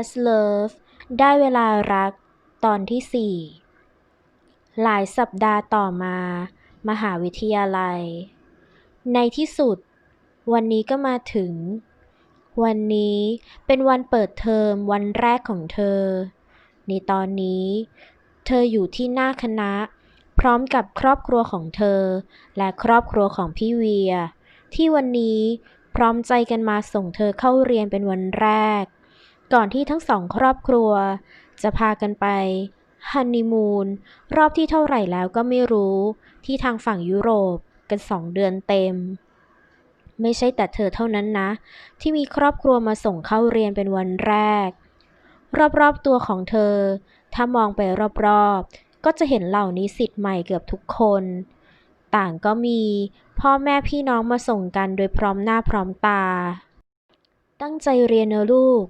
Last Love ได้เวลารักตอนที่ 4 หลายสัปดาห์ต่อมา มหาวิทยาลัย ในที่สุด วันนี้ก็มาถึง วันนี้เป็นวันเปิดเทอมวันแรกของเธอ ในตอนนี้ เธออยู่ที่หน้าคณะ พร้อมกับครอบครัวของเธอ และครอบครัวของพี่เวีย ที่วันนี้พร้อมใจกันมาส่งเธอเข้าเรียนเป็นวันแรก ก่อนที่ทั้งสองครอบครัว จะพากันไปฮันนีมูนรอบที่เท่าไหร่แล้วก็ไม่รู้ที่ทางฝั่งยุโรปกันสองเดือนเต็ม ไม่ใช่แต่เธอเท่านั้นนะ ที่มีครอบครัวมาส่งเข้าเรียนเป็นวันแรก รอบๆตัวของเธอ ถ้ามองไปรอบๆ ก็จะเห็นเหล่านิสิตใหม่เกือบทุกคน ต่างก็มีพ่อแม่พี่น้องมาส่งกันโดยพร้อมหน้าพร้อมตา ตั้งใจเรียนเนะลูก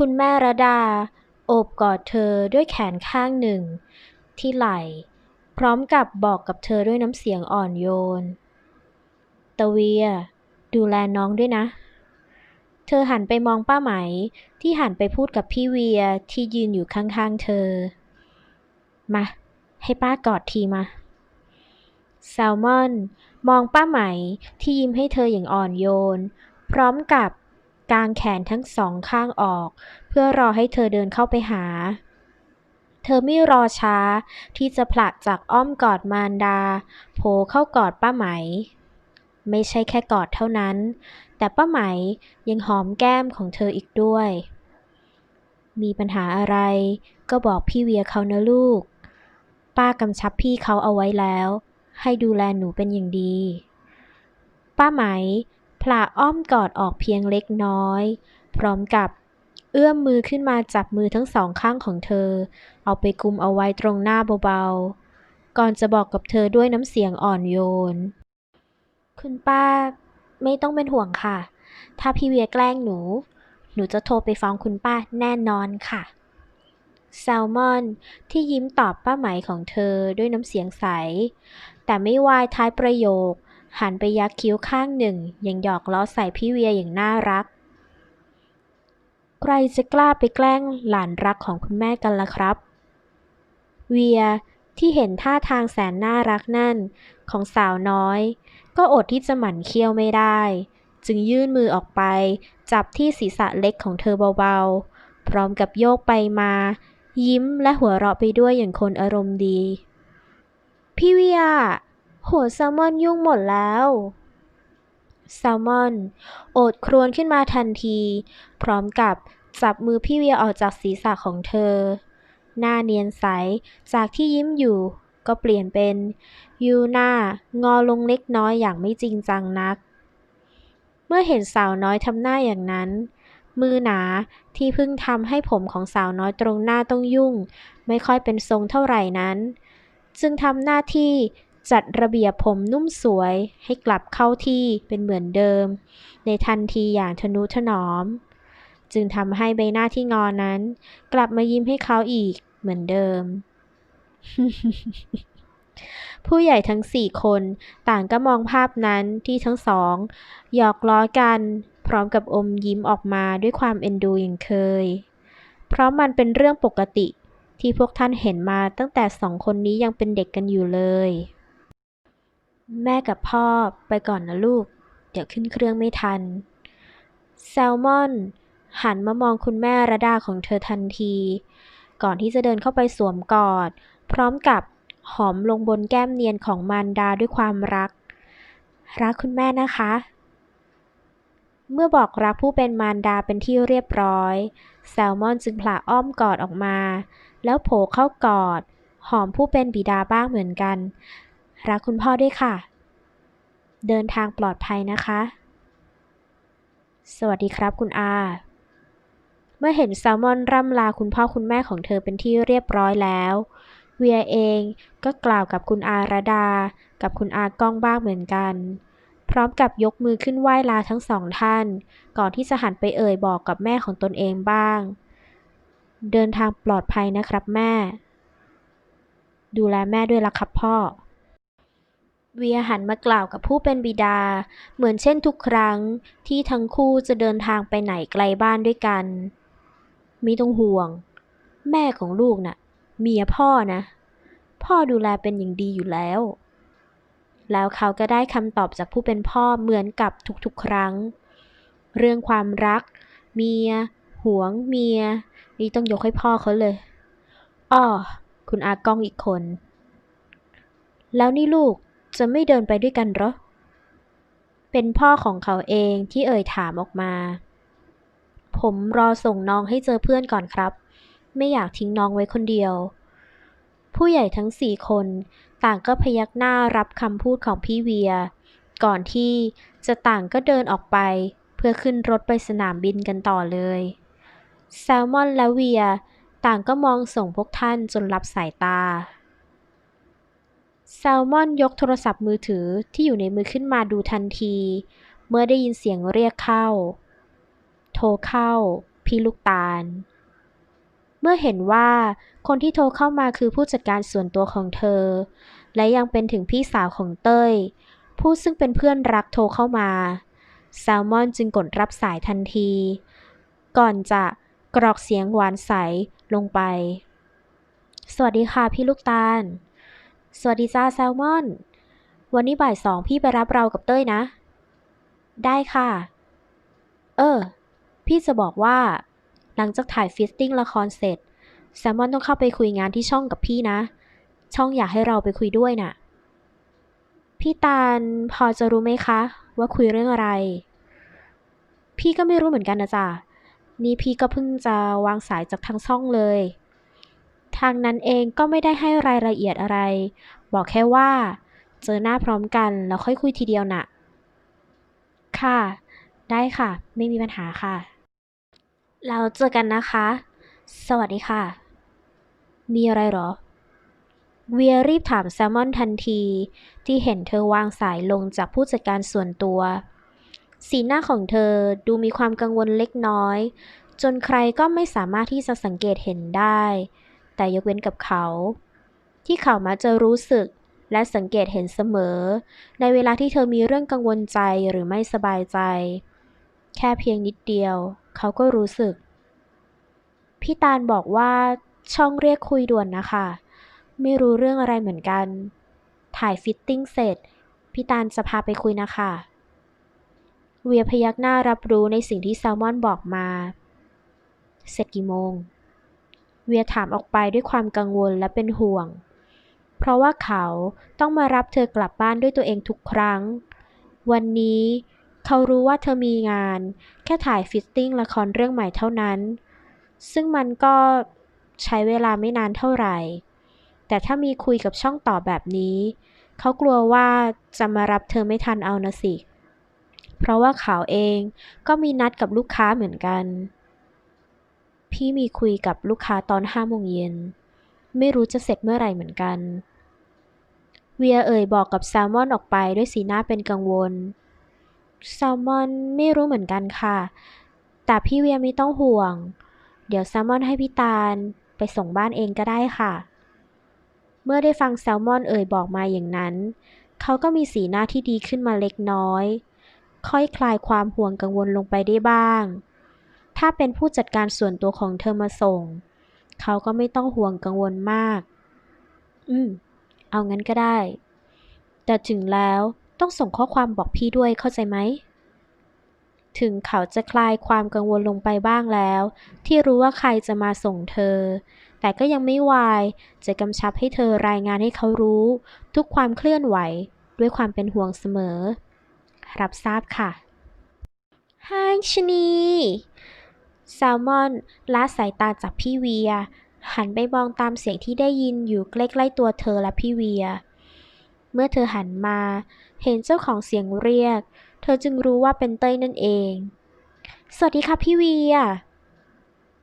คุณแม่ระดา โอบกอดเธอด้วยแขนข้างหนึ่ง ที่ไหล่ พร้อมกับบอกกับเธอด้วยน้ำเสียงอ่อนโยน ตะเวีย ดูแลน้องด้วยนะ เธอหันไปมองป้าไหมที่หันไปพูดกับพี่เวียที่ยืนอยู่ข้างๆเธอ มา ให้ป้ากอดทีมาแซลมอน มองป้าไหมที่ยิ้มให้เธออย่างอ่อนโยน พร้อมกับ กางแขนทั้งสองข้างออก เพื่อรอให้เธอเดินเข้าไปหา เธอไม่รอช้าที่จะผลักจากอ้อมกอดมารดา โผล่เข้ากอดป้าไหม ไม่ใช่แค่กอดเท่านั้น แต่ป้าไหมยังหอมแก้มของเธออีกด้วย มีปัญหาอะไรก็บอกพี่เวียเขานะลูก ป้ากำชับพี่เขาเอาไว้แล้ว ให้ดูแลหนูเป็นอย่างดี ป้าไหม ผละอ้อมกอดออกเพียงเล็กน้อย พร้อมกับเอื้อมมือขึ้นมาจับมือทั้งสองข้างของเธอ เอาไปกุมเอาไว้ตรงหน้าเบาๆ ก่อนจะบอกกับเธอด้วยน้ำเสียงอ่อนโยน คุณป้าไม่ต้องเป็นห่วงค่ะ ถ้าพี่เวียแกล้งหนู หนูจะโทรไปฟ้องคุณป้าแน่นอนค่ะ แซลมอนที่ยิ้มตอบป้าไหมของเธอด้วยน้ำเสียงใส แต่ไม่วายท้ายประโยค หันไปยักคิ้วข้างหนึ่ง ยังหยอกล้อใส่พี่เวียอย่างน่ารัก ใครจะกล้าไปแกล้งหลานรักของคุณแม่กันล่ะครับ เวียที่เห็นท่าทางแสนน่ารักนั่น ของสาวน้อย ก็อดที่จะหมั่นเคี้ยวไม่ได้ จึงยื่นมือออกไป จับที่ศีรษะเล็กของเธอเบาๆ พร้อมกับโยกไปมา ยิ้มและหัวเราะไปด้วยอย่างคนอารมณ์ดี พี่เวีย หัวแซลมอนยุ่งหมดแล้วแซลมอน โอดครวญขึ้นมาทันที พร้อมกับจับมือพี่เวียออกจากศีรษะของเธอ หน้าเนียนใส จากที่ยิ้มอยู่ ก็เปลี่ยนเป็นยูหน้างอลงเล็กน้อยอย่างไม่จริงจังนัก เมื่อเห็นสาวน้อยทำหน้าอย่างนั้น มือหนาที่เพิ่งทำให้ผมของสาวน้อยตรงหน้าต้องยุ่ง ไม่ค่อยเป็นทรงเท่าไหร่นั้น จึงทำหน้าที่ จัดระเบียบผมนุ่มสวยให้กลับเข้าที่เป็นเหมือนเดิม ในทันทีอย่างทนุถนอม จึงทำให้ใบหน้าที่งอนั้น กลับมายิ้มให้เขาอีกเหมือนเดิม ผู้ใหญ่ทั้งสี่คนต่างก็มองภาพนั้นที่ทั้งสองหยอกล้อกัน พร้อมกับอมยิ้มออกมาด้วยความเอ็นดูอย่างเคย เพราะมันเป็นเรื่องปกติที่พวกท่านเห็นมาตั้งแต่สองคนนี้ยังเป็นเด็กกันอยู่เลย แม่กับพ่อไปก่อนนะลูก เดี๋ยวขึ้นเครื่องไม่ทัน แซลมอน หันมามองคุณแม่ระดาของเธอทันที ก่อนที่จะเดินเข้าไปสวมกอด พร้อมกับหอมลงบนแก้มเนียนของมารดาด้วยความรัก รักคุณแม่นะคะ เมื่อบอกรักผู้เป็นมารดาเป็นที่เรียบร้อย แซลมอนจึงผละอ้อมกอดออกมา แล้วโผล่เข้ากอด หอมผู้เป็นบิดาบ้างเหมือนกัน รักคุณพ่อด้วยค่ะ เดินทางปลอดภัยนะคะ สวัสดีครับคุณอา เมื่อเห็นแซลมอนร่ำลาคุณพ่อคุณแม่ของเธอเป็นที่เรียบร้อยแล้วเวียเองก็กล่าวกับคุณอาระดา กับคุณอาก้องบ้างเหมือนกัน พร้อมกับยกมือขึ้นไหว้ลาทั้งสองท่าน ก่อนที่จะหันไปเอ่ยบอกกับแม่ของตนเองบ้าง เดินทางปลอดภัยนะครับแม่ ดูแลแม่ด้วยล่ะครับพ่อ เวียหันมากล่าวกับผู้เป็นบิดา เหมือนเช่นทุกครั้งที่ทั้งคู่จะเดินทางไปไหนไกลบ้านด้วยกัน ไม่ต้องห่วง แม่ของลูกน่ะ เมียพ่อนะ พ่อดูแลเป็นอย่างดีอยู่แล้ว แล้วเขาก็ได้คำตอบจากผู้เป็นพ่อเหมือนกับทุกๆครั้ง เรื่องความรัก เมีย หวง เมีย นี่ต้องยกให้พ่อเขาเลยอ้อคุณอากล้องอีกคน แล้วนี่ลูก จะไม่เดินไปด้วยกันเหรอ เป็นพ่อของเขาเองที่เอ่ยถามออกมา ผมรอส่งน้องให้เจอเพื่อนก่อนครับ ไม่อยากทิ้งน้องไว้คนเดียว ผู้ใหญ่ทั้งสี่คนต่างก็พยักหน้ารับคำพูดของพี่เวีย ก่อนที่จะต่างก็เดินออกไป เพื่อขึ้นรถไปสนามบินกันต่อเลย แซลมอนและเวียต่างก็มองส่งพวกท่านจนรับสายตา แซลมอนยกโทรศัพท์มือถือที่อยู่ในมือขึ้นมาดูทันที เมื่อได้ยินเสียงเรียกเข้า โทรเข้า พี่ลูกตาล เมื่อเห็นว่าคนที่โทรเข้ามาคือผู้จัดการส่วนตัวของเธอ และยังเป็นถึงพี่สาวของเต้ย ผู้ซึ่งเป็นเพื่อนรักโทรเข้ามา แซลมอนจึงกดรับสายทันที ก่อนจะกรอกเสียงหวานใสลงไป สวัสดีค่ะพี่ลูกตาล สวัสดีจ้าแซลมอน วันนี้บ่ายสองพี่ไปรับเรากับเต้ยนะ ได้ค่ะ เออ พี่จะบอกว่า หลังจากถ่ายฟิตติ้งละครเสร็จ แซลมอนต้องเข้าไปคุยงานที่ช่องกับพี่นะ ช่องอยากให้เราไปคุยด้วยน่ะ พี่ตาลพอจะรู้ไหมคะ ว่าคุยเรื่องอะไร พี่ก็ไม่รู้เหมือนกันนะจ๊ะนี่พี่ก็เพิ่งจะวางสายจากทางช่องเลย ทางนั้นเองก็ไม่ได้ให้รายละเอียดอะไร บอกแค่ว่า เจอหน้าพร้อมกันแล้วค่อยคุยทีเดียวน่ะ ค่ะ ได้ค่ะ ไม่มีปัญหาค่ะ เราเจอกันนะคะ สวัสดีค่ะ มีอะไรหรอ เวียรีบถามแซลมอนทันที ที่เห็นเธอวางสายลงจากผู้จัดการส่วนตัวสีหน้าของเธอดูมีความกังวลเล็กน้อย จนใครก็ไม่สามารถที่จะสังเกตเห็นได้ แต่ยกเว้นกับเขา ที่เขามาจะรู้สึกและสังเกตเห็นเสมอ ในเวลาที่เธอมีเรื่องกังวลใจหรือไม่สบายใจ แค่เพียงนิดเดียว เขาก็รู้สึก พี่ตาลบอกว่าช่องเรียกคุยด่วนนะคะ ไม่รู้เรื่องอะไรเหมือนกัน ถ่ายฟิตติ้งเสร็จ พี่ตาลจะพาไปคุยนะคะ เวียพยักหน้ารับรู้ในสิ่งที่แซลมอนบอกมา เสร็จกี่โมง เวียถามออกไปด้วยความกังวลและเป็นห่วง เพราะว่าเขาต้องมารับเธอกลับบ้านด้วยตัวเองทุกครั้ง วันนี้ เขารู้ว่าเธอมีงาน แค่ถ่ายฟิตติ้งละครเรื่องใหม่เท่านั้น ซึ่งมันก็ใช้เวลาไม่นานเท่าไหร่ แต่ถ้ามีคุยกับช่องต่อแบบนี้ เขากลัวว่าจะมารับเธอไม่ทันเอานะสิ เพราะว่าเขาเองก็มีนัดกับลูกค้าเหมือนกัน พี่มีคุยกับลูกค้าตอนห้าโมงเย็น ไม่รู้จะเสร็จเมื่อไหร่เหมือนกัน เวียเอ่ยบอกกับแซลมอนออกไปด้วยสีหน้าเป็นกังวล แซลมอนไม่รู้เหมือนกันค่ะ แต่พี่เวียไม่ต้องห่วง เดี๋ยวแซลมอนให้พี่ตาลไปส่งบ้านเองก็ได้ค่ะ เมื่อได้ฟังแซลมอนเอ่ยบอกมาอย่างนั้น เขาก็มีสีหน้าที่ดีขึ้นมาเล็กน้อย ค่อยคลายความห่วงกังวลลงไปได้บ้าง ถ้าเป็นผู้จัดการส่วนตัวของเธอมาส่ง เขาก็ไม่ต้องห่วงกังวลมาก อืม เอางั้นก็ได้ แต่ถึงแล้วต้องส่งข้อความบอกพี่ด้วยเข้าใจไหม ถึงเขาจะคลายความกังวลลงไปบ้างแล้ว ที่รู้ว่าใครจะมาส่งเธอ แต่ก็ยังไม่วายจะกำชับให้เธอรายงานให้เขารู้ ทุกความเคลื่อนไหวด้วยความเป็นห่วงเสมอ รับทราบค่ะไฮชนี แซลมอนละสายตาจากพี่เวีย หันไปมองตามเสียงที่ได้ยินอยู่ใกล้ๆตัวเธอและพี่เวีย เมื่อเธอหันมา เห็นเจ้าของเสียงเรียก เธอจึงรู้ว่าเป็นเต้ยนั่นเอง สวัสดีค่ะพี่เวีย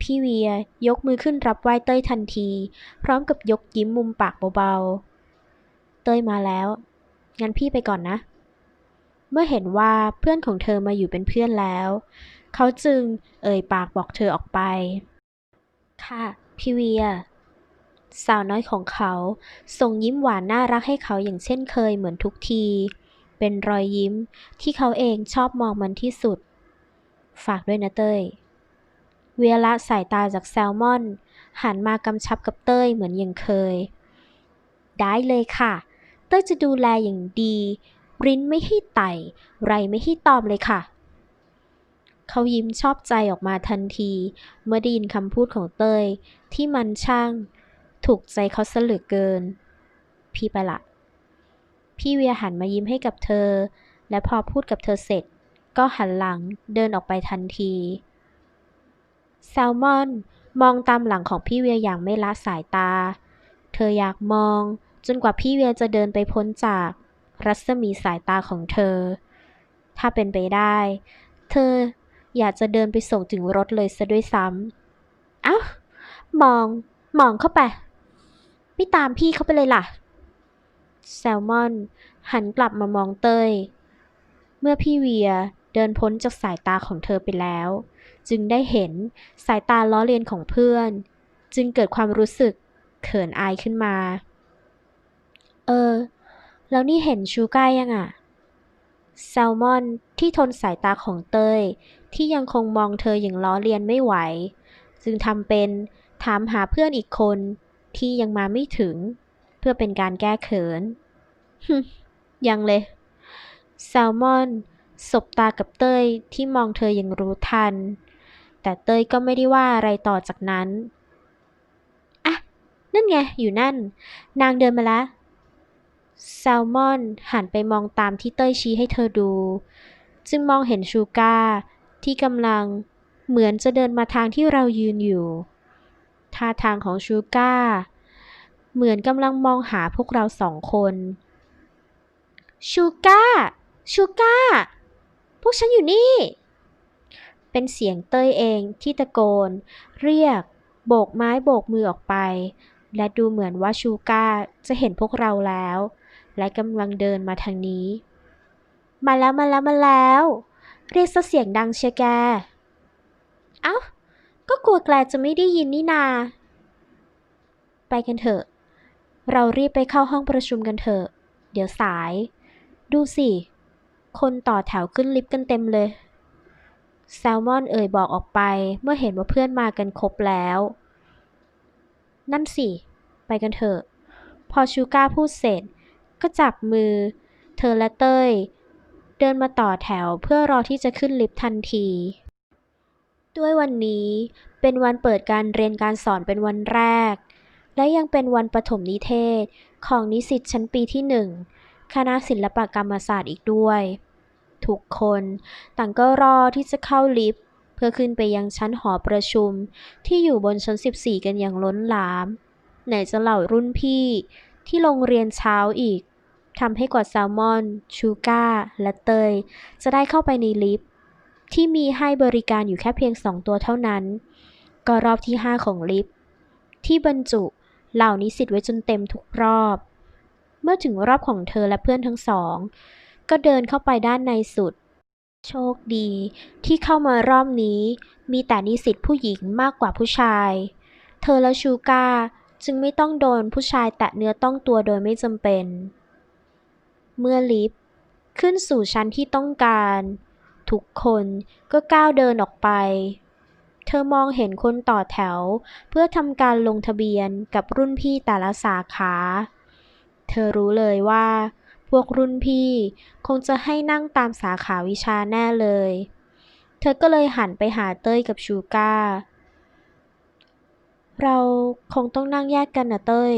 พี่เวียยกมือขึ้นรับไหว้เต้ยทันที พร้อมกับยกยิ้มมุมปากเบาๆ เต้ยมาแล้ว งั้นพี่ไปก่อนนะ เมื่อเห็นว่าเพื่อนของเธอมาอยู่เป็นเพื่อนแล้ว เขาจึงเอ่ยปากบอกเธอออกไป ค่ะพี่เวีย สาวน้อยของเขาส่งยิ้มหวานน่ารักให้เขาอย่างเช่นเคยเหมือนทุกที เป็นรอยยิ้มที่เขาเองชอบมองมันที่สุด ฝากด้วยนะเต้ย เวียละสายตาจากแซลมอน หันมากำชับกับเต้ยเหมือนอยังเคย ได้เลยค่ะ เต้ยจะดูแลอย่างดี ริ้นไม่ให้ไต่ ไรไม่ให้ตอมเลยค่ะ เขายิ้มชอบใจออกมาทันที เมื่อได้ยินคำพูดของเต้ย ที่มันช่าง ถูกใจเขาซะเหลือเกิน พี่ไปละ พี่เวียหันมายิ้มให้กับเธอ และพอพูดกับเธอเสร็จ ก็หันหลังเดินออกไปทันที แซลมอน มองตามหลังของพี่เวียอย่างไม่ละสายตา เธออยากมอง จนกว่าพี่เวียจะเดินไปพ้นจากรัศมีสายตาของเธอ ถ้าเป็นไปได้ เธอ อยากจะเดินไปส่งถึงรถเลยซะด้วยซ้ำเอ้ามอง มองเข้าไป ไม่ตามพี่เข้าไปเลยล่ะ แซลมอน หันกลับมามองเต้ย เมื่อพี่เวียเดินพ้นจากสายตาของเธอไปแล้ว จึงได้เห็นสายตาล้อเลียนของเพื่อน จึงเกิดความรู้สึกเขินอายขึ้นมา เออ แล้วนี่เห็นชูก้ายังอะแซลมอนที่ทนสายตาของเต้ย ที่ยังคงมองเธออย่างล้อเลียนไม่ไหว จึงทำเป็นถามหาเพื่อนอีกคนที่ยังมาไม่ถึง เพื่อเป็นการแก้เขิน ยังเลย แซลมอนสบตากับเต้ยที่มองเธออย่างรู้ทัน แต่เต้ยก็ไม่ได้ว่าอะไรต่อจากนั้น อะ นั่นไง อยู่นั่น นางเดินมาแล้วแซลมอนหันไปมองตามที่เต้ยชี้ให้เธอดู จึงมองเห็นชูก้า ที่กำลังเหมือนจะเดินมาทางที่เรายืนอยู่ ท่าทางของชูก้า เหมือนกำลังมองหาพวกเราสองคน ชูก้า ชูก้า พวกฉันอยู่นี่ เป็นเสียงเต้ยเองที่ตะโกน เรียก โบกไม้โบกมือออกไป และดูเหมือนว่าชูก้าจะเห็นพวกเราแล้ว และกำลังเดินมาทางนี้ มาแล้วมาแล้วมาแล้ว เรียกซะเสียงดังเชียแก เอ้า ก็กลัวแกลจะไม่ได้ยินนี่นา ไปกันเถอะ เรารีบไปเข้าห้องประชุมกันเถอะ เดี๋ยวสาย ดูสิ คนต่อแถวขึ้นลิฟต์กันเต็มเลย แซลมอนเอ่ยบอกออกไปเมื่อเห็นว่าเพื่อนมากันครบแล้ว นั่นสิ ไปกันเถอะ พอชูก้าพูดเสร็จ ก็จับมือ เธอและเต้ย เดินมาต่อแถวเพื่อรอที่จะขึ้นลิฟต์ทันที ด้วยวันนี้เป็นวันเปิดการเรียนการสอนเป็นวันแรก และยังเป็นวันประถมนิเทศของนิสิตชั้นปีที่หนึ่งคณะศิลปกรรมศาสตร์อีกด้วย ทุกคนต่างก็รอที่จะเข้าลิฟต์เพื่อขึ้นไปยังชั้นหอประชุมที่อยู่บนชั้น 14 กันอย่างล้นหลาม ไหนจะเหล่ารุ่นพี่ที่ลงเรียนเช้าอีก ทำให้กว่าแซลมอน ชูก้า และเตย จะได้เข้าไปในลิฟต์ที่มีให้บริการอยู่แค่เพียงสองตัวเท่านั้น ก็รอบที่ 5 ของลิฟต์ที่บรรจุเหล่านิสิตไว้จนเต็มทุกรอบ เมื่อถึงรอบของเธอและเพื่อนทั้งสอง ก็เดินเข้าไปด้านในสุด โชคดีที่เข้ามารอบนี้ มีแต่นิสิตผู้หญิงมากกว่าผู้ชาย เธอและชูก้าจึงไม่ต้องโดนผู้ชายแตะเนื้อต้องตัวโดยไม่จำเป็น เมื่อลิฟต์ขึ้นสู่ชั้นที่ต้องการ ทุกคนก็ก้าวเดินออกไป เธอมองเห็นคนต่อแถว เพื่อทำการลงทะเบียนกับรุ่นพี่แต่ละสาขา เธอรู้เลยว่า พวกรุ่นพี่คงจะให้นั่งตามสาขาวิชาแน่เลย เธอก็เลยหันไปหาเต้ยกับชูก้า เราคงต้องนั่งแยกกันนะเต้ย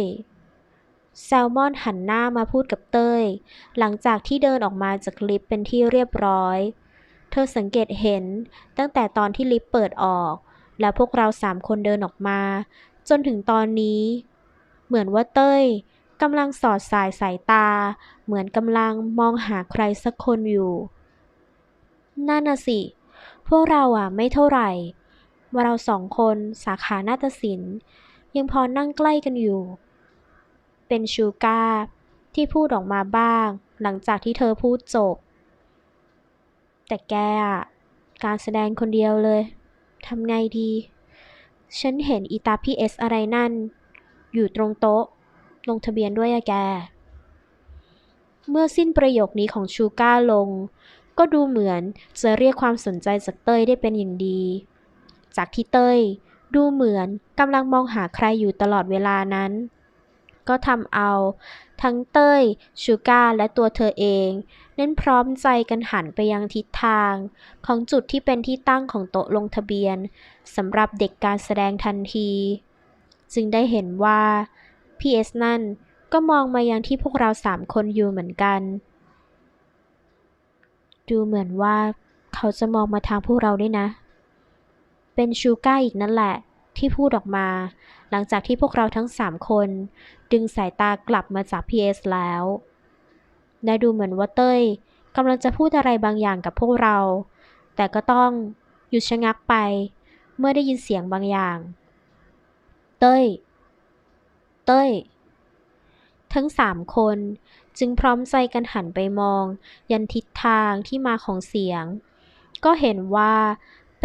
แซลมอนหันหน้ามาพูดกับเต้ย หลังจากที่เดินออกมาจากลิฟต์เป็นที่เรียบร้อย เธอสังเกตเห็นตั้งแต่ตอนที่ลิฟต์เปิดออก และพวกเราสามคนเดินออกมา จนถึงตอนนี้ เหมือนว่าเต้ยกำลังสอดสายสายตา เหมือนกำลังมองหาใครสักคนอยู่ นั่นน่ะสิ พวกเราอะไม่เท่าไหร่ ว่าเราสองคนสาขานาฏศิลป์ยังพอนั่งใกล้กันอยู่ เป็นชูกาที่พูดออกมาบ้าง หลังจากที่เธอพูดจบ แต่แกอะการแสดงคนเดียวเลยทำไงดี ฉันเห็นอีตาพี่เอสอะไรนั่น อยู่ตรงโต๊ะ ลงทะเบียนด้วยอะแก เมื่อสิ้นประโยคนี้ของชูก้าลง ก็ดูเหมือนจะเรียกความสนใจจากเต้ยได้เป็นอย่างดี จากที่เต้ยดูเหมือนกำลังมองหาใครอยู่ตลอดเวลานั้น ก็ทำเอา ทั้งเต้ย ชูก้าและตัวเธอเอง เน้นพร้อมใจกันหันไปยังทิศทาง ของจุดที่เป็นที่ตั้งของโต๊ะลงทะเบียนสำหรับเด็กการแสดงทันที จึงได้เห็นว่าพีเอสนั่นก็มองมายังที่พวกเราสามคนอยู่เหมือนกัน ดูเหมือนว่าเขาจะมองมาทางพวกเราด้วยนะ เป็นชูก้าอีกนั่นแหละ ที่พูดออกมา หลังจากที่พวกเราทั้งสามคน ดึงสายตากลับมาจากพีเอสแล้วและดูเหมือนว่าเต้ยกำลังจะพูดอะไรบางอย่างกับพวกเรา แต่ก็ต้องหยุดชะงักไป เมื่อได้ยินเสียงบางอย่าง เต้ย เต้ย ทั้งสามคนจึงพร้อมใจกันหันไปมอง ยันทิศทางที่มาของเสียง ก็เห็นว่า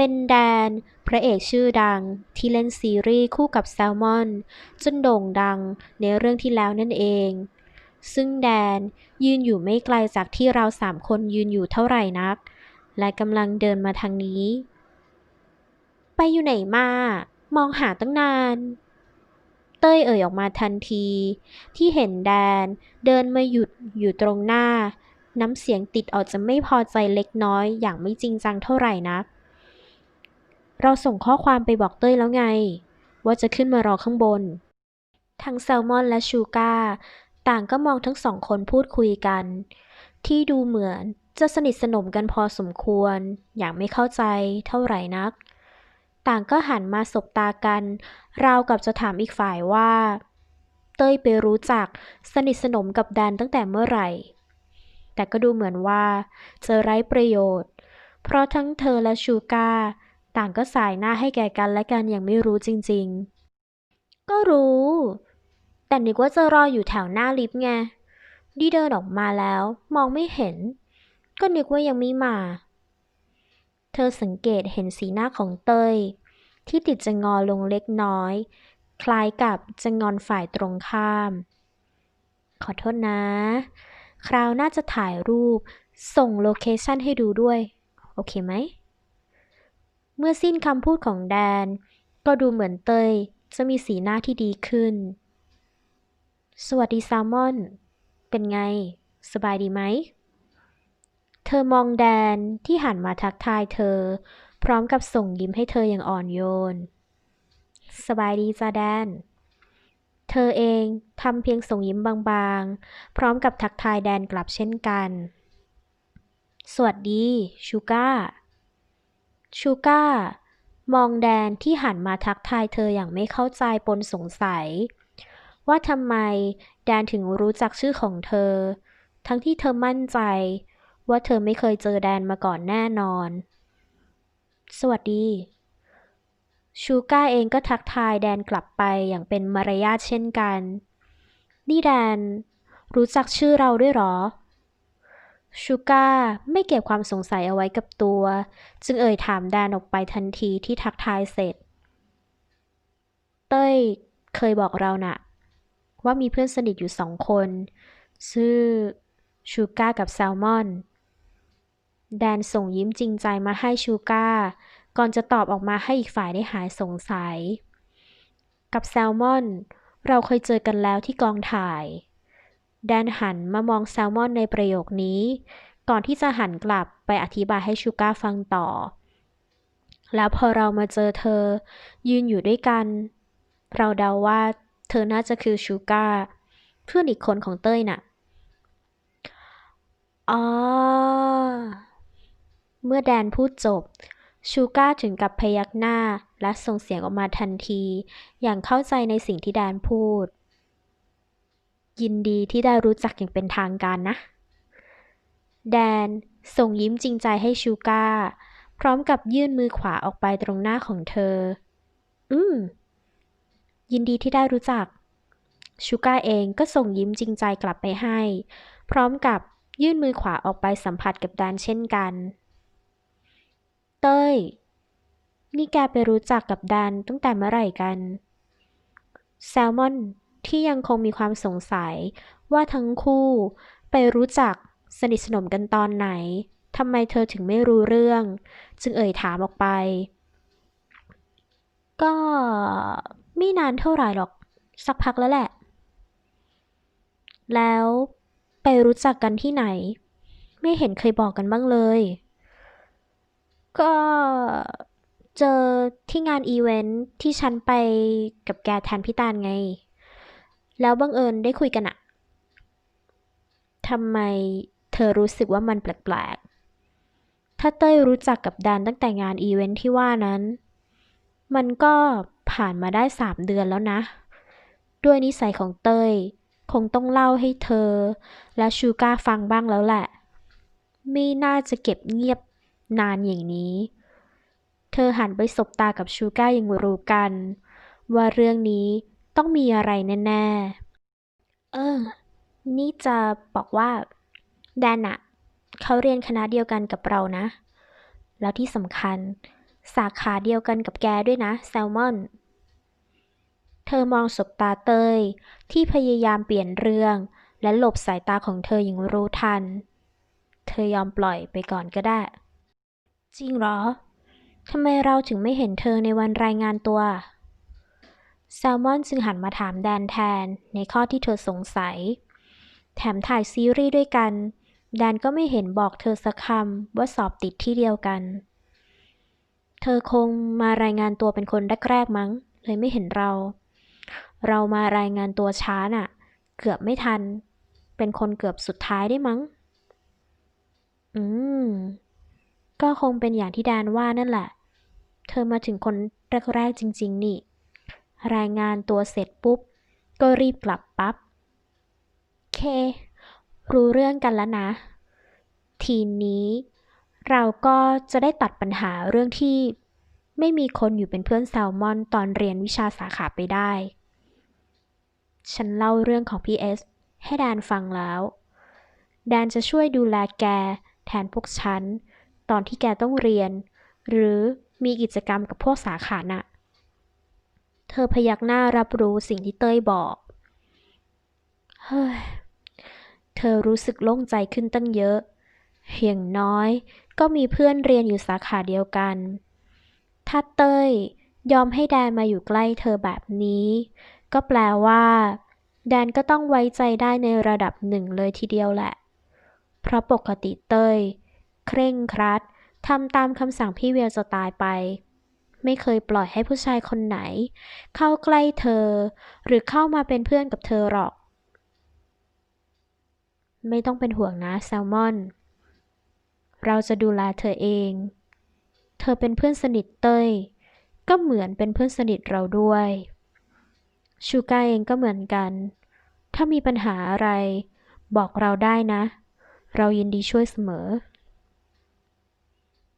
เป็นแดน พระเอกชื่อดัง ที่เล่นซีรีส์คู่กับแซลมอน จนโด่งดังในเรื่องที่แล้วนั่นเอง ซึ่งแดนยืนอยู่ไม่ไกลจากที่เราสามคนยืนอยู่เท่าไหร่นัก และกำลังเดินมาทางนี้ ไปอยู่ไหนมา มองหาตั้งนาน เต้ยเอ่ยออกมาทันที ที่เห็นแดนเดินมาหยุดอยู่ตรงหน้า น้ำเสียงติดออกจะไม่พอใจเล็กน้อยอย่างไม่จริงจังเท่าไหร่นัก เราส่งข้อความไปบอกเต้ยแล้วไง ว่าจะขึ้นมารอข้างบน ทั้งแซลมอนและชูกาต่างก็มองทั้งสองคนพูดคุยกัน ที่ดูเหมือนจะสนิทสนมกันพอสมควร อย่างไม่เข้าใจเท่าไหร่นัก ต่างก็หันมาสบตากัน ราวกับจะถามอีกฝ่ายว่า เต้ยไปรู้จักสนิทสนมกับแดนตั้งแต่เมื่อไหร่ แต่ก็ดูเหมือนว่าจะไร้ประโยชน์ เพราะทั้งเธอและชูก้า ต่างก็สายหน้าให้แก่กันและกันอย่างไม่รู้จริงๆ ก็รู้ แต่นึกว่าจะรออยู่แถวหน้าลิฟต์ไงดีเดินออกมาแล้ว มองไม่เห็น ก็นึกว่ายังไม่มา เธอสังเกตเห็นสีหน้าของเตย ที่ติดจะงอลงเล็กน้อย คล้ายกับจะงอนฝ่ายตรงข้าม ขอโทษนะ คราวน่าจะถ่ายรูป ส่งโลเคชั่นให้ดูด้วย โอเคไหม เมื่อสิ้นคำพูดของแดน ก็ดูเหมือนเตยจะมีสีหน้าที่ดีขึ้น สวัสดีแซลมอน เป็นไง สบายดีไหม เธอมองแดนที่หันมาทักทายเธอ พร้อมกับส่งยิ้มให้เธออย่างอ่อนโยน สบายดีจ้าแดน เธอเองทำเพียงส่งยิ้มบางๆ พร้อมกับทักทายแดนกลับเช่นกัน สวัสดี ชูก้า ชูก้ามองแดนที่หันมาทักทายเธออย่างไม่เข้าใจปนสงสัย ว่าทำไมแดนถึงรู้จักชื่อของเธอ ทั้งที่เธอมั่นใจ ว่าเธอไม่เคยเจอแดนมาก่อนแน่นอน สวัสดี ชูก้าเองก็ทักทายแดนกลับไปอย่างเป็นมารยาทเช่นกัน นี่แดน รู้จักชื่อเราด้วยหรอ ชูก้าไม่เก็บความสงสัยเอาไว้กับตัว จึงเอ่ยถามแดนออกไปทันทีที่ทักทายเสร็จ เต้ยเคยบอกเราน่ะ ว่ามีเพื่อนสนิทอยู่สองคน ชื่อชูก้ากับแซลมอน แดนส่งยิ้มจริงใจมาให้ชูก้า ก่อนจะตอบออกมาให้อีกฝ่ายได้หายสงสัย กับแซลมอน เราเคยเจอกันแล้วที่กองถ่าย แดนหันมามองแซลมอนในประโยคนี้ ก่อนที่จะหันกลับไปอธิบายให้ชูก้าฟังต่อ แล้วพอเรามาเจอเธอ ยืนอยู่ด้วยกัน เราเดาว่าเธอน่าจะคือชูก้าเพื่อนอีกคนของเต้ยน่ะอ๋อ เมื่อแดนพูดจบ ชูก้าถึงกับพยักหน้าและส่งเสียงออกมาทันที อย่างเข้าใจในสิ่งที่แดนพูด ยินดีที่ได้รู้จักอย่างเป็นทางการนะ แดน ส่งยิ้มจริงใจให้ชูก้า พร้อมกับยื่นมือขวาออกไปตรงหน้าของเธอ อืม ยินดีที่ได้รู้จัก ชูก้าเองก็ส่งยิ้มจริงใจกลับไปให้ พร้อมกับยื่นมือขวาออกไปสัมผัสกับแดนเช่นกัน เต้ย นี่แกไปรู้จักกับแดนตั้งแต่เมื่อไหร่กัน แซลมอน ที่ยังคงมีความสงสัย ว่าทั้งคู่ ไปรู้จักสนิทสนมกันตอนไหนทำไมเธอถึงไม่รู้เรื่อง จึงเอ่ยถามออกไป ก็ไม่นานเท่าไหร่หรอก สักพักแล้วแหละ แล้วไปรู้จักกันที่ไหน ไม่เห็นเคยบอกกันบ้างเลย ก็เจอที่งานอีเวนท์ที่ฉันไปกับแกแทนพี่ตาลไง แล้วบังเอิญได้คุยกันอะทำไมเธอรู้สึกว่ามันแปลกๆ ถ้าเต้ยรู้จักกับดานตั้งแต่งานอีเวนท์ที่ว่านั้น มันก็ผ่านมาได้สามเดือนแล้วนะ ด้วยนิสัยของเต้ย คงต้องเล่าให้เธอ และชูก้าฟังบ้างแล้วแหละ ไม่น่าจะเก็บเงียบนานอย่างนี้ เธอหันไปสบตากับชูก้าอย่างรู้กัน ว่าเรื่องนี้ ต้องมีอะไรแน่ๆ เออ นี่จะบอกว่า แดนอะเขาเรียนคณะเดียวกันกับเรานะ แล้วที่สำคัญ สาขาเดียวกันกับแกด้วยนะแซลมอน เธอมองสบตาเตย ที่พยายามเปลี่ยนเรื่อง และหลบสายตาของเธออย่างรู้ทัน เธอยอมปล่อยไปก่อนก็ได้ จริงเหรอทำไมเราถึงไม่เห็นเธอในวันรายงานตัว แซลมอนจึงหันมาถามแดนแทนในข้อที่เธอสงสัย แถมถ่ายซีรีส์ด้วยกัน แดนก็ไม่เห็นบอกเธอสักคำว่าสอบติดที่เดียวกัน เธอคงมารายงานตัวเป็นคนแรกๆมั้ง เลยไม่เห็นเรา เรามารายงานตัวช้าน่ะ เกือบไม่ทัน เป็นคนเกือบสุดท้ายได้มั้ง อืม ก็คงเป็นอย่างที่แดนว่านั่นแหละ เธอมาถึงคนแรกๆจริง ๆ นี่ รายงานตัวเสร็จปุ๊บ ก็รีบกลับปับ๊บ เค รู้เรื่องกันแล้วนะ ทีนี้ เราก็จะได้ตัดปัญหาเรื่องที่ ไม่มีคนอยู่เป็นเพื่อนแซลมอนตอนเรียนวิชาสาขาไปได้ ฉันเล่าเรื่องของพีเอสให้แดนฟังแล้ว แดนจะช่วยดูแลแกแทนพวกฉัน ตอนที่แกต้องเรียน หรือมีกิจกรรมกับพวกสาขาน่ะ เธอพยักหน้ารับรู้สิ่งที่เต้ยบอก เฮ้ย เธอรู้สึกโล่งใจขึ้นตั้งเยอะ อย่างน้อยก็มีเพื่อนเรียนอยู่สาขาเดียวกัน ถ้าเต้ยยอมให้แดนมาอยู่ใกล้เธอแบบนี้ ก็แปลว่า แดนก็ต้องไว้ใจได้ในระดับหนึ่งเลยทีเดียวแหละ เพราะปกติเต้ย เคร่งครัดทำตามคำสั่งพี่เวียจะตายไป ไม่เคยปล่อยให้ผู้ชายคนไหน เข้าใกล้เธอ หรือเข้ามาเป็นเพื่อนกับเธอหรอก ไม่ต้องเป็นห่วงนะแซลมอน เราจะดูแลเธอเอง เธอเป็นเพื่อนสนิทเต้ย ก็เหมือนเป็นเพื่อนสนิทเราด้วย ชูก้าเองก็เหมือนกัน ถ้ามีปัญหาอะไร บอกเราได้นะ เรายินดีช่วยเสมอ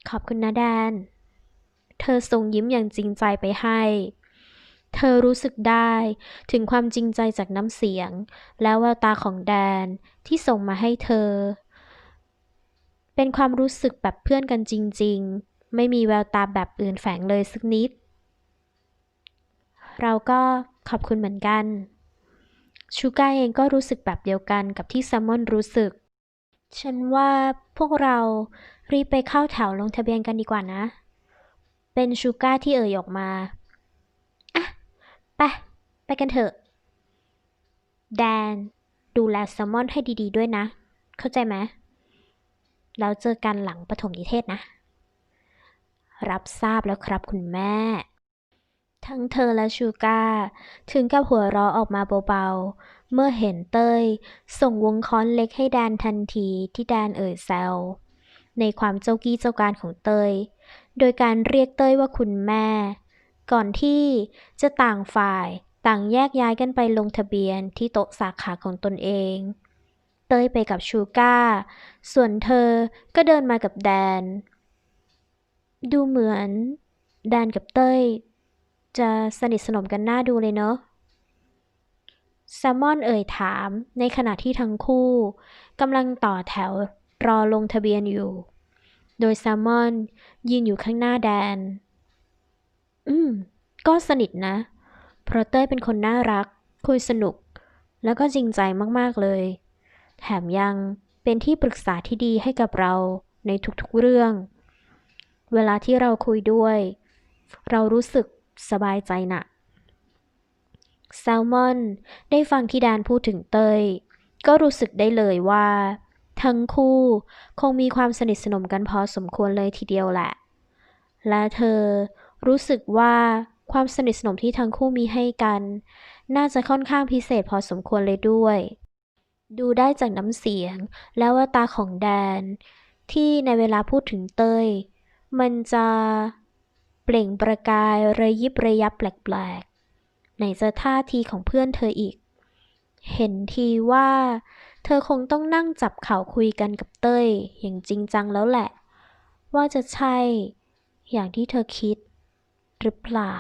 ขอบคุณนะแดน เธอส่งยิ้มอย่างจริงใจไปให้ เธอรู้สึกได้ถึงความจริงใจจากน้ำเสียง และแววตาของแดนที่ส่งมาให้เธอ เป็นความรู้สึกแบบเพื่อนกันจริง ๆ ไม่มีแววตาแบบอื่นแฝงเลยสักนิด เราก็ขอบคุณเหมือนกันชูก้าเองก็รู้สึกแบบเดียวกันกับที่แซมมอนรู้สึก ฉันว่าพวกเรารีบไปเข้าแถวลงทะเบียนกันดีกว่านะ เป็นชูก้าที่เอ่ยออกมา อะ ไป ไปกันเถอะ แดน ดูแลแซลมอนให้ดี ๆ ด้วยนะ เข้าใจไหมแล้วเจอกันหลังปฐมนิเทศนะ รับทราบแล้วครับคุณแม่ ทั้งเธอและชูก้า ถึงกับหัวเราะออกมาเบาๆ เมื่อเห็นเต้ย ส่งวงค้อนเล็กให้แดนทันทีที่แดนเอ่ยแซวในความเจ้ากี้เจ้าการของเต้ย โดยการเรียกเต้ยว่าคุณแม่ ก่อนที่จะต่างฝ่ายต่างแยกย้ายกันไปลงทะเบียนที่โต๊ะสาขาของตนเอง เต้ยไปกับชูก้า ส่วนเธอก็เดินมากับแดน ดูเหมือน แดนกับเต้ย จะสนิทสนมกันน่าดูเลยเนาะแซมมอนเอ่ยถามในขณะที่ทั้งคู่กำลังต่อแถวรอลงทะเบียนอยู่ โดยแซมมอนยืนอยู่ข้างหน้าแดน อืม ก็สนิทนะ เพราะเต้ยเป็นคนน่ารัก คุยสนุก แล้วก็จริงใจมากๆเลย แถมยังเป็นที่ปรึกษาที่ดีให้กับเราในทุกๆเรื่อง เวลาที่เราคุยด้วย เรารู้สึกสบายใจน่ะแซลมอนได้ฟังที่แดนพูดถึงเต้ยก็รู้สึกได้เลยว่า ทั้งคู่ คงมีความสนิทสนมกันพอสมควรเลยทีเดียวแหละ และเธอรู้สึกว่าความสนิทสนมที่ทั้งคู่มีให้กัน น่าจะค่อนข้างพิเศษพอสมควรเลยด้วย ดูได้จากน้ำเสียงและแววตาของแดน ที่ในเวลาพูดถึงเต้ย มันจะเปล่งประกายระยิบระยับแปลกๆไหนจะท่าทีของเพื่อนเธออีก เห็นทีว่า เธอคงต้องนั่งจับเข่าคุยกันกับเต้ย อย่างจริงจังแล้วแหละ ว่าจะใช่ อย่างที่เธอคิด หรือเปล่า